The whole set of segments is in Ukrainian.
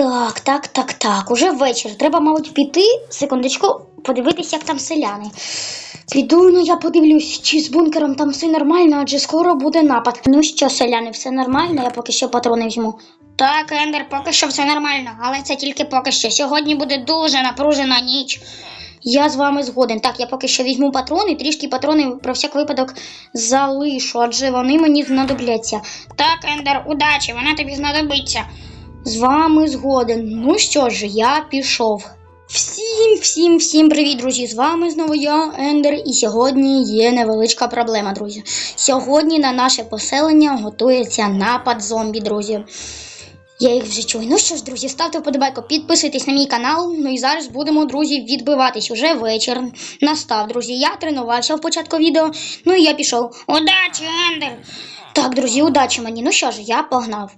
Так, так, так, так. Уже вечір. Треба, мабуть, піти, секундочку, подивитись, як там селяни. Піду, ну я подивлюсь, чи з бункером там все нормально, адже скоро буде напад. Ну що, селяни, все нормально, я поки що патрони візьму. Так, Ендер, поки що все нормально, але це тільки поки що. Сьогодні буде дуже напружена ніч. Я з вами згоден. Так, я поки що візьму патрони, трішки патрони про всяк випадок залишу, адже вони мені знадобляться. Так, Ендер, удачі, вона тобі знадобиться. З вами згоден. Ну що ж, я пішов. Всім, всім, всім привіт, друзі! З вами знову я, Ендер, і сьогодні є невеличка проблема, друзі. Сьогодні на наше поселення готується напад зомбі, друзі. Я їх вже чую. Ну що ж, друзі, ставте вподобайку, підписуйтесь на мій канал. Ну і зараз будемо, друзі, відбиватись. Уже вечір настав, друзі. Я тренувався в початку відео. Ну і я пішов. Удачі, Ендер! Так, друзі, удачі мені. Ну що ж, я погнав.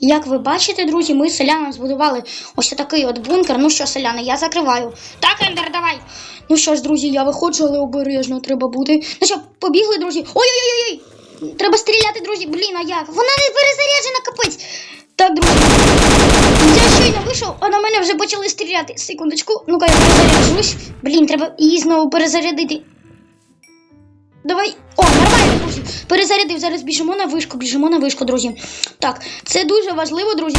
Як ви бачите, друзі, ми селянам збудували ось такий от бункер. Ну що, селяни, я закриваю. Так, Ендер, давай. Ну що ж, друзі, я виходжу, але обережно треба бути. Ну що, побігли, друзі. Ой-ой-ой! Треба стріляти, друзі. Блін, а як? Вона не перезаряджена, капець. Так, друзі. Я щойно вийшов, а на мене вже почали стріляти. Секундочку. Ну-ка, я перезаряджусь. Блін, треба її знову перезарядити. Давай. О, друзі. Перезарядив. Зараз біжимо на вишку, біжимо на вишку, друзі. Так, це дуже важливо, друзі.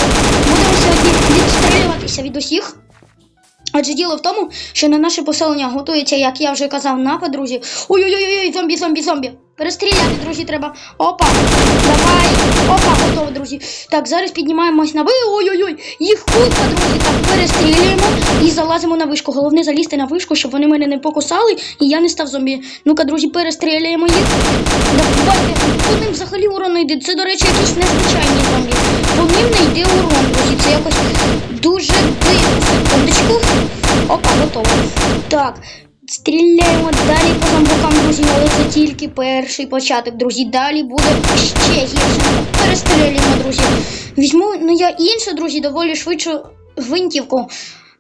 Будемо сьогодні відстрілюватися від усіх. Адже діло в тому, що на наше поселення готується, як я вже казав, напад, друзі. Ой-ой-ой, зомбі, зомбі, зомбі. Перестріляти, друзі, треба. Опа. Давай. Опа, готово, друзі. Так, зараз піднімаємось на ви. Ой-ой-ой. Їх купа, друзі. Так, перестрілюємо і залазимо на вишку. Головне залізти на вишку, щоб вони мене не покусали і я не став зомбі. Ну-ка, друзі, перестріляємо їх. Давайте. По ним взагалі урон не йде. Це, до речі, якісь незвичайні зомбі. По ним не йде урон, друзі. Це якось дуже дивно. Секундочку. Опа, готово. Так. Стріляємо далі по зомбакам, друзі, але це тільки перший початок, друзі. Далі буде ще гірше. Перестрілюємо, друзі. Візьму, ну я іншу, друзі, доволі швидшу гвинтівку.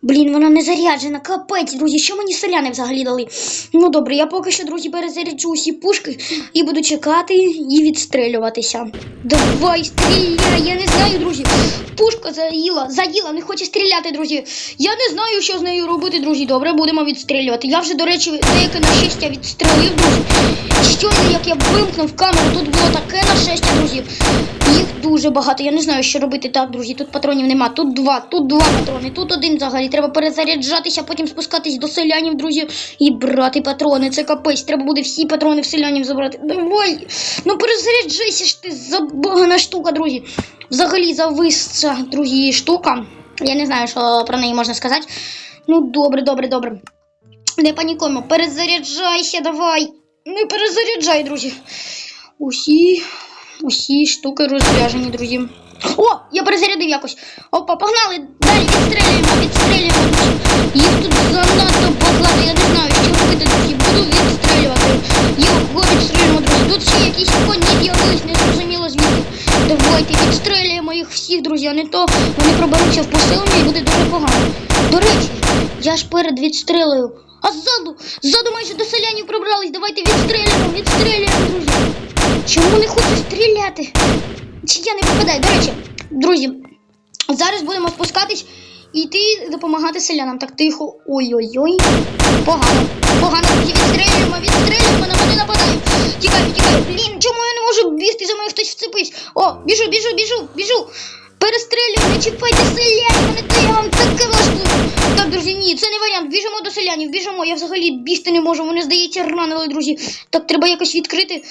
Блін, вона не заряджена, капець, друзі, що мені селяни взагалі дали? Ну добре, я поки що, друзі, перезаряджу усі пушки і буду чекати і відстрілюватися. Давай, стріляй, я не знаю, друзі. Пушка заїла, заїла, не хоче стріляти, друзі. Я не знаю, що з нею робити, друзі. Добре, будемо відстрілювати. Я вже, до речі, деяке нашестя відстрелив, друзі. Щойно, як я вимкнув камеру, тут було таке нашестя, друзі. Їх дуже багато. Я не знаю, що робити. Так, друзі, тут патронів нема. Тут два, тут два патрони, тут один взагалі. Треба перезаряджатися, потім спускатись до селянів, друзі, і брати патрони. Це капець. Треба буде всі патрони в селянів забрати. Давай! Ну перезаряджайся ж ти забагана штука, друзі. Взагалі зависця, друзі, штука. Я не знаю, що про неї можна сказати. Ну, добре, добре, добре. Не панікуємо, перезаряджайся, давай. Не перезаряджай, друзі. Усі, усі штуки розряжені, друзі. О, я перезарядив якось. Опа, погнали. Далі відстрілюємо, відстрілюємо. Їх тут занадто багато, я не знаю, що робити, друзі. Буду відстрілювати. Його відстрілюємо, друзі. Тут ще якісь коні з'явились, не зрозуміло звідки. Давайте відстрілюємо їх всіх, друзі, а не то вони проберуться в поселення і буде дуже погано. До речі, я ж перед відстрілою. А ззаду, ззаду майже до селянів пробрались. Давайте відстрілюємо, відстрілюємо, друзі. Чому не хочу стріляти? Чи я не попадаю? До речі, друзі, зараз будемо спускатись і йти допомагати селянам. Так тихо. Ой-ой-ой. Погано. Погано, друзі, відстрілюємо, відстрілюємо, на мене нападають. Тікаю, тікаю. Блін, чому я не можу бігти за мною хтось вцепись? О, біжу, біжу, біжу, біжу. Перестрілюю, не чіпайте селянів, не то я вам таке влаштую. Так, друзі, ні, це не варіант. Біжимо до селянів, біжимо. Я взагалі бігти не можу. Вони, здається, ранили, друзі. Так, треба якось відкрити.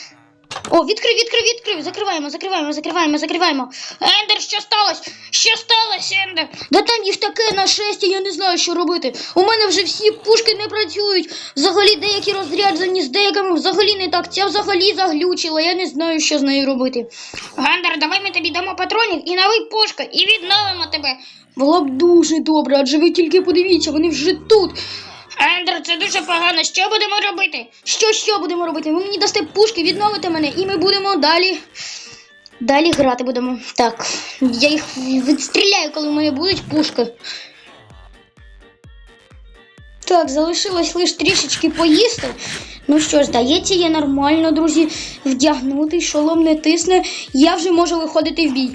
О, відкрив, відкрив, відкрив. Закриваємо, закриваємо, закриваємо, закриваємо. Ендер, що сталося? Що сталося, Ендер? Да там їх таке нашестя, я не знаю, що робити. У мене вже всі пушки не працюють. Взагалі деякі розряджені, з деякими взагалі не так. Ця взагалі заглючила. Я не знаю, що з нею робити. Гендер, давай ми дамо патронів і новий пушка, і відновимо тебе. Було б дуже добре, адже ви тільки подивіться, вони вже тут. Ендер, це дуже погано. Що будемо робити? Що що будемо робити? Ви мені дасте пушки, відновите мене, і ми будемо далі. Далі грати будемо. Так, я їх відстріляю, коли в мене будуть пушки. Так, залишилось лише трішечки поїсти. Ну що ж, здається, є нормально, друзі, вдягнути, шолом не тисне. Я вже можу виходити в бій.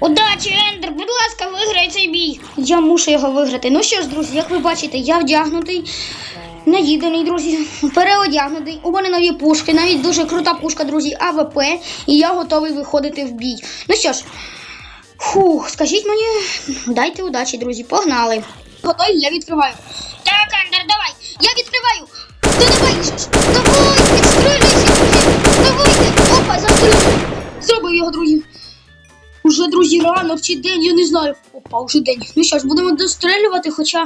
Удачі, Ендер, будь ласка, виграй цей бій. Я мушу його виграти. Ну що ж, друзі, як ви бачите, я вдягнутий. Наїдений, друзі, переодягнутий. У мене нові пушки, навіть дуже крута пушка, друзі, АВП, і я готовий виходити в бій. Ну що ж, фух, скажіть мені, дайте удачі, друзі, погнали. Готові, я відкриваю. Так, Ендер, давай, я відкриваю. Та давай, давай, відстрілюйся, давайте. Опа, застрілюй. Зробив його, друзі. Уже, друзі, ранок чи день, я не знаю. Опа, уже день. Ну що ж, будемо дострелювати, хоча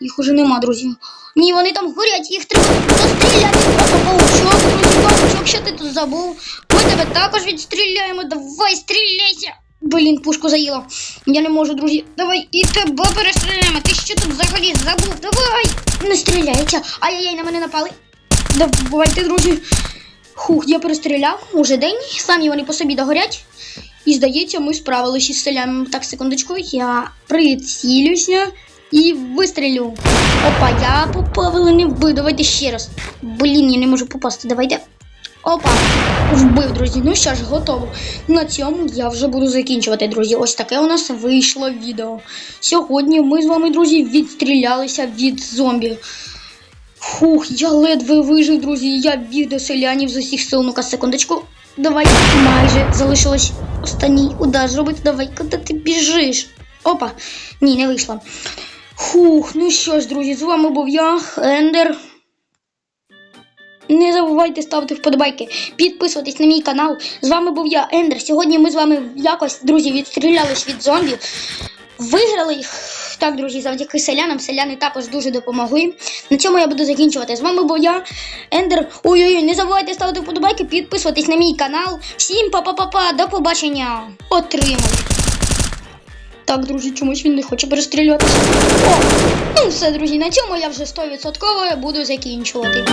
їх уже нема, друзі. Ні, вони там горять, їх треба достріляти. Паучок, друзі, паучок, що ти тут забув? Ми тебе також відстріляємо. Давай, стріляйся. Блін, пушку заїла. Я не можу, друзі. Давай і тебе перестріляємо. Ти що тут взагалі забув? Давай! Не стріляйся. Ай-яй-яй, на мене напали. Давайте, друзі. Хух, я перестріляв. Уже день. Самі вони по собі догорять. І здається, ми справилися із селянами. Так, секундочку, я прицілюся і вистрілю. Опа, я попав, але не вбив. Давайте ще раз. Блін, я не можу попасти. Давайте. Опа, вбив, друзі. Ну що ж, готово. На цьому я вже буду закінчувати, друзі. Ось таке у нас вийшло відео. Сьогодні ми з вами, друзі, відстрілялися від зомбі. Фух, я ледве вижив, друзі. Я біг до селянів з усіх сил. Ну-ка, секундочку. Давай, майже залишилось останній удар зробити. Давай, куди ти біжиш? Опа, ні, не вийшло. Фух, ну що ж, друзі, з вами був я, Ендер. Не забувайте ставити вподобайки, підписуватись на мій канал. З вами був я, Ендер. Сьогодні ми з вами якось, друзі, відстрілялись від зомбів. Виграли їх. Так, друзі, завдяки селянам. Селяни також дуже допомогли. На цьому я буду закінчувати. З вами був я, Ендер. Ой-ой-ой, не забувайте ставити вподобайки, підписуватись на мій канал. Всім па-па-па-па, до побачення. Отримай. Так, друзі, чомусь він не хоче перестрілюватися. О, ну все, друзі, на цьому я вже 100% буду закінчувати.